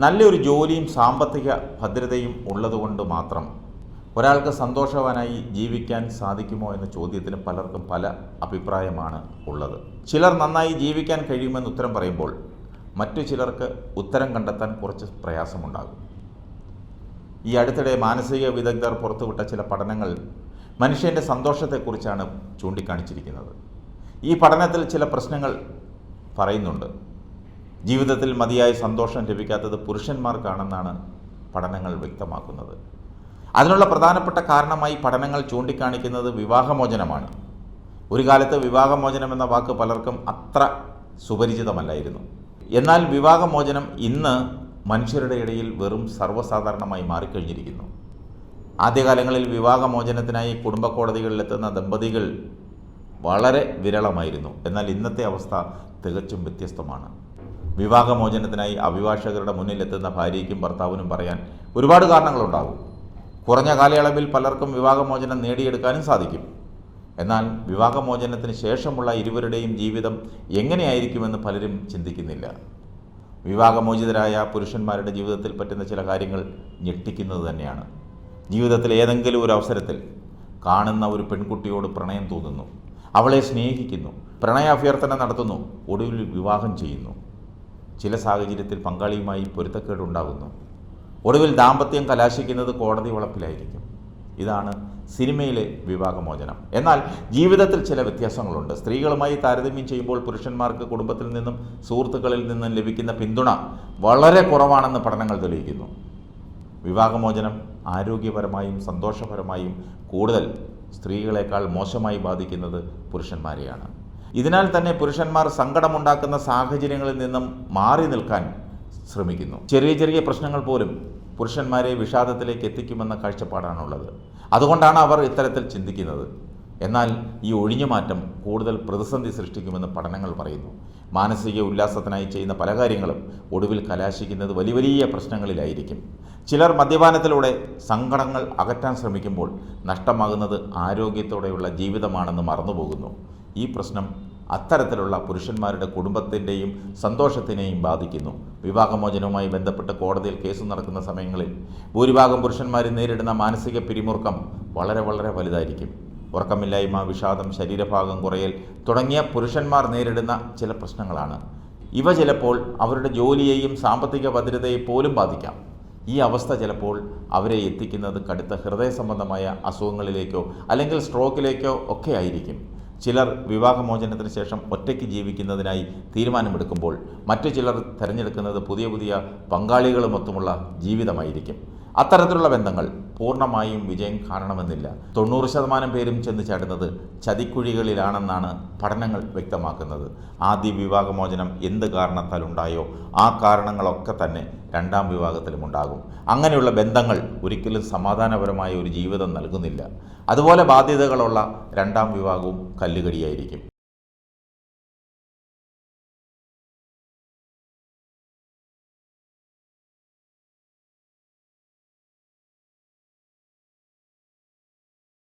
നല്ലൊരു ജോലിയും സാമ്പത്തിക ഭദ്രതയും ഉള്ളതുകൊണ്ട് മാത്രം ഒരാൾക്ക് സന്തോഷവാനായി ജീവിക്കാൻ സാധിക്കുമോ എന്ന ചോദ്യത്തിന് പലർക്കും പല അഭിപ്രായമാണ് ഉള്ളത്. ചിലർ നന്നായി ജീവിക്കാൻ കഴിയുമെന്ന് ഉത്തരം പറയുമ്പോൾ മറ്റു ചിലർക്ക് ഉത്തരം കണ്ടെത്താൻ കുറച്ച് പ്രയാസമുണ്ടാകും. ഈ അടുത്തിടെ മാനസിക വിദഗ്ധർ പുറത്തുവിട്ട ചില പഠനങ്ങൾ മനുഷ്യന്റെ സന്തോഷത്തെക്കുറിച്ചാണ് ചൂണ്ടിക്കാണിച്ചിരിക്കുന്നത്. ഈ പഠനത്തിൽ ചില പ്രശ്നങ്ങൾ പറയുന്നുണ്ട്. ജീവിതത്തിൽ മതിയായ സന്തോഷം ലഭിക്കാത്തത് പുരുഷന്മാർക്കാണെന്നാണ് പഠനങ്ങൾ വ്യക്തമാക്കുന്നത്. അതിനുള്ള പ്രധാനപ്പെട്ട കാരണമായി പഠനങ്ങൾ ചൂണ്ടിക്കാണിക്കുന്നത് വിവാഹമോചനമാണ്. ഒരു കാലത്ത് വിവാഹമോചനം എന്ന വാക്ക് പലർക്കും അത്ര സുപരിചിതമല്ലായിരുന്നു. എന്നാൽ വിവാഹമോചനം ഇന്ന് മനുഷ്യരുടെ ഇടയിൽ വെറും സർവസാധാരണമായി മാറിക്കഴിഞ്ഞിരിക്കുന്നു. ആദ്യകാലങ്ങളിൽ വിവാഹമോചനത്തിനായി കുടുംബ കോടതികളിലെത്തുന്ന ദമ്പതികൾ വളരെ വിരളമായിരുന്നു. എന്നാൽ ഇന്നത്തെ അവസ്ഥ തികച്ചും വ്യത്യസ്തമാണ്. വിവാഹമോചനത്തിനായി അഭിഭാഷകരുടെ മുന്നിലെത്തുന്ന ഭാര്യയ്ക്കും ഭർത്താവിനും പറയാൻ ഒരുപാട് കാരണങ്ങളുണ്ടാകും. കുറഞ്ഞ കാലയളവിൽ പലർക്കും വിവാഹമോചനം നേടിയെടുക്കാനും സാധിക്കും. എന്നാൽ വിവാഹമോചനത്തിന് ശേഷമുള്ള ഇരുവരുടെയും ജീവിതം എങ്ങനെയായിരിക്കുമെന്ന് പലരും ചിന്തിക്കുന്നില്ല. വിവാഹമോചിതരായ പുരുഷന്മാരുടെ ജീവിതത്തിൽ പറ്റുന്ന ചില കാര്യങ്ങൾ ഞെട്ടിക്കുന്നത് തന്നെയാണ്. ജീവിതത്തിൽ ഏതെങ്കിലും ഒരു അവസരത്തിൽ കാണുന്ന ഒരു പെൺകുട്ടിയോട് പ്രണയം തോന്നുന്നു. അവളെ സ്നേഹിക്കുന്നു. പ്രണയാഭ്യർത്ഥന നടത്തുന്നു. ഒടുവിൽ വിവാഹം ചെയ്യുന്നു. ചില സാഹചര്യത്തിൽ പങ്കാളിയുമായി പൊരുത്തക്കേടുണ്ടാകുന്നു. ഒടുവിൽ ദാമ്പത്യം കലാശിക്കുന്നത് കോടതി വളപ്പിലായിരിക്കും. ഇതാണ് സിനിമയിലെ വിവാഹമോചനം. എന്നാൽ ജീവിതത്തിൽ ചില വ്യത്യാസങ്ങളുണ്ട്. സ്ത്രീകളുമായി താരതമ്യം ചെയ്യുമ്പോൾ പുരുഷന്മാർക്ക് കുടുംബത്തിൽ നിന്നും സുഹൃത്തുക്കളിൽ നിന്നും ലഭിക്കുന്ന പിന്തുണ വളരെ കുറവാണെന്ന് പഠനങ്ങൾ തെളിയിക്കുന്നു. വിവാഹമോചനം ആരോഗ്യപരമായും സന്തോഷപരമായും കൂടുതൽ സ്ത്രീകളെക്കാൾ മോശമായി ബാധിക്കുന്നത് പുരുഷന്മാരെയാണ്. ഇതിനാൽ തന്നെ പുരുഷന്മാർ സങ്കടമുണ്ടാക്കുന്ന സാഹചര്യങ്ങളിൽ നിന്നും മാറി നിൽക്കാൻ ശ്രമിക്കുന്നു. ചെറിയ ചെറിയ പ്രശ്നങ്ങൾ പോലും പുരുഷന്മാരെ വിഷാദത്തിലേക്ക് എത്തിക്കുമെന്ന കാഴ്ചപ്പാടാണുള്ളത്. അതുകൊണ്ടാണ് അവർ ഇത്തരത്തിൽ ചിന്തിക്കുന്നത്. എന്നാൽ ഈ ഒഴിഞ്ഞുമാറ്റം കൂടുതൽ പ്രതിസന്ധി സൃഷ്ടിക്കുമെന്ന് പഠനങ്ങൾ പറയുന്നു. മാനസിക ഉല്ലാസത്തിനായി ചെയ്യുന്ന പല കാര്യങ്ങളും ഒടുവിൽ കലാശിക്കുന്നത് വലിയ വലിയ പ്രശ്നങ്ങളിലായിരിക്കും. ചിലർ മദ്യപാനത്തിലൂടെ സങ്കടങ്ങൾ അകറ്റാൻ ശ്രമിക്കുമ്പോൾ നഷ്ടമാകുന്നത് ആരോഗ്യത്തോടെയുള്ള ജീവിതമാണെന്ന് മറന്നുപോകുന്നു. ഈ പ്രശ്നം അത്തരത്തിലുള്ള പുരുഷന്മാരുടെ കുടുംബത്തിന്റെയും സന്തോഷത്തിനെയും ബാധിക്കുന്നു. വിവാഹമോചനവുമായി ബന്ധപ്പെട്ട് കോടതിയിൽ കേസ് നടക്കുന്ന സമയങ്ങളിൽ ഭൂരിഭാഗം പുരുഷന്മാരും നേരിടുന്ന മാനസിക പിരിമുറുക്കം വളരെ വളരെ വലുതായിരിക്കും. ഉറക്കമില്ലായ്മ വിഷാദം ശരീരഭാഗം കുറയൽ തുടങ്ങിയ പുരുഷന്മാർ നേരിടുന്ന ചില പ്രശ്നങ്ങളാണ്. ഇവ ചിലപ്പോൾ അവരുടെ ജോലിയെയും സാമ്പത്തിക ഭദ്രതയെ പോലും ബാധിക്കാം. ഈ അവസ്ഥ ചിലപ്പോൾ അവരെ എത്തിക്കുന്നത് കടുത്ത ഹൃദയ സംബന്ധമായ അസുഖങ്ങളിലേക്കോ അല്ലെങ്കിൽ സ്ട്രോക്കിലേക്കോ ഒക്കെ ആയിരിക്കും. ചിലർ വിവാഹമോചനത്തിന് ശേഷം ഒറ്റയ്ക്ക് ജീവിക്കുന്നതിനായി തീരുമാനമെടുക്കുമ്പോൾ മറ്റു ചിലർ തിരഞ്ഞെടുക്കുന്നത് പുതിയ പുതിയ പങ്കാളികളുമൊത്തുമുള്ള ജീവിതമായിരിക്കും. അത്തരത്തിലുള്ള ബന്ധങ്ങൾ പൂർണമായും വിജയം കാണണമെന്നില്ല. തൊണ്ണൂറ് ശതമാനം പേരും ചെന്ന് ചാടുന്നത് ചതിക്കുഴികളിലാണെന്നാണ് പഠനങ്ങൾ വ്യക്തമാക്കുന്നത്. ആദ്യ വിവാഹമോചനം എന്ത് കാരണത്താൽ ഉണ്ടായോ ആ കാരണങ്ങളൊക്കെ തന്നെ രണ്ടാം വിവാഹത്തിലും ഉണ്ടാകും. അങ്ങനെയുള്ള ബന്ധങ്ങൾ ഒരിക്കലും സമാധാനപരമായ ഒരു ജീവിതം നൽകുന്നില്ല. അതുപോലെ ബാധ്യതകളുള്ള രണ്ടാം വിവാഹവും കല്ലുകടിയായിരിക്കും.